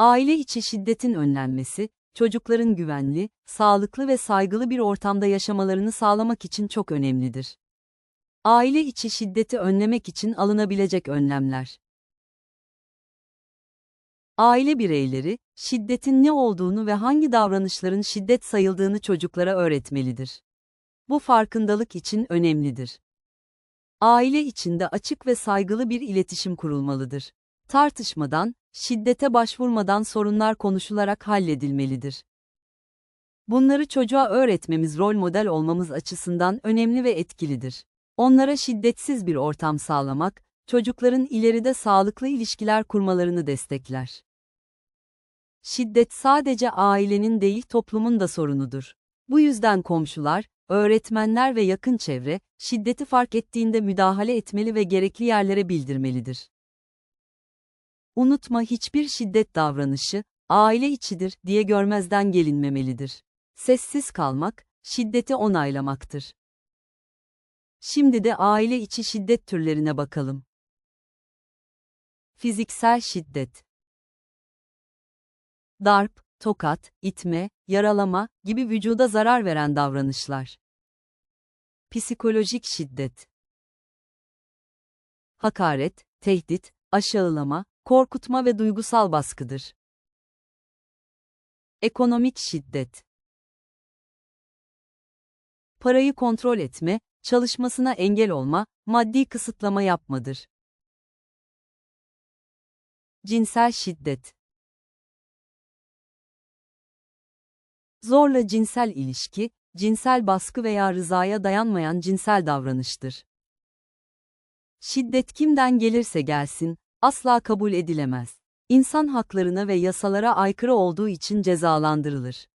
Aile içi şiddetin önlenmesi, çocukların güvenli, sağlıklı ve saygılı bir ortamda yaşamalarını sağlamak için çok önemlidir. Aile içi şiddeti önlemek için alınabilecek önlemler. Aile bireyleri, şiddetin ne olduğunu ve hangi davranışların şiddet sayıldığını çocuklara öğretmelidir. Bu farkındalık için önemlidir. Aile içinde açık ve saygılı bir iletişim kurulmalıdır. Tartışmadan, şiddete başvurmadan sorunlar konuşularak halledilmelidir. Bunları çocuğa öğretmemiz rol model olmamız açısından önemli ve etkilidir. Onlara şiddetsiz bir ortam sağlamak, çocukların ileride sağlıklı ilişkiler kurmalarını destekler. Şiddet sadece ailenin değil toplumun da sorunudur. Bu yüzden komşular, öğretmenler ve yakın çevre, şiddeti fark ettiğinde müdahale etmeli ve gerekli yerlere bildirmelidir. Unutma hiçbir şiddet davranışı, aile içidir diye görmezden gelinmemelidir. Sessiz kalmak, şiddeti onaylamaktır. Şimdi de aile içi şiddet türlerine bakalım. Fiziksel şiddet Darp, tokat, itme, yaralama gibi vücuda zarar veren davranışlar. Psikolojik şiddet Hakaret, tehdit, aşağılama, korkutma ve duygusal baskıdır. Ekonomik şiddet Parayı kontrol etme, çalışmasına engel olma, maddi kısıtlama yapmadır. Cinsel şiddet Zorla cinsel ilişki, cinsel baskı veya rızaya dayanmayan cinsel davranıştır. Şiddet kimden gelirse gelsin, asla kabul edilemez. İnsan haklarına ve yasalara aykırı olduğu için cezalandırılır.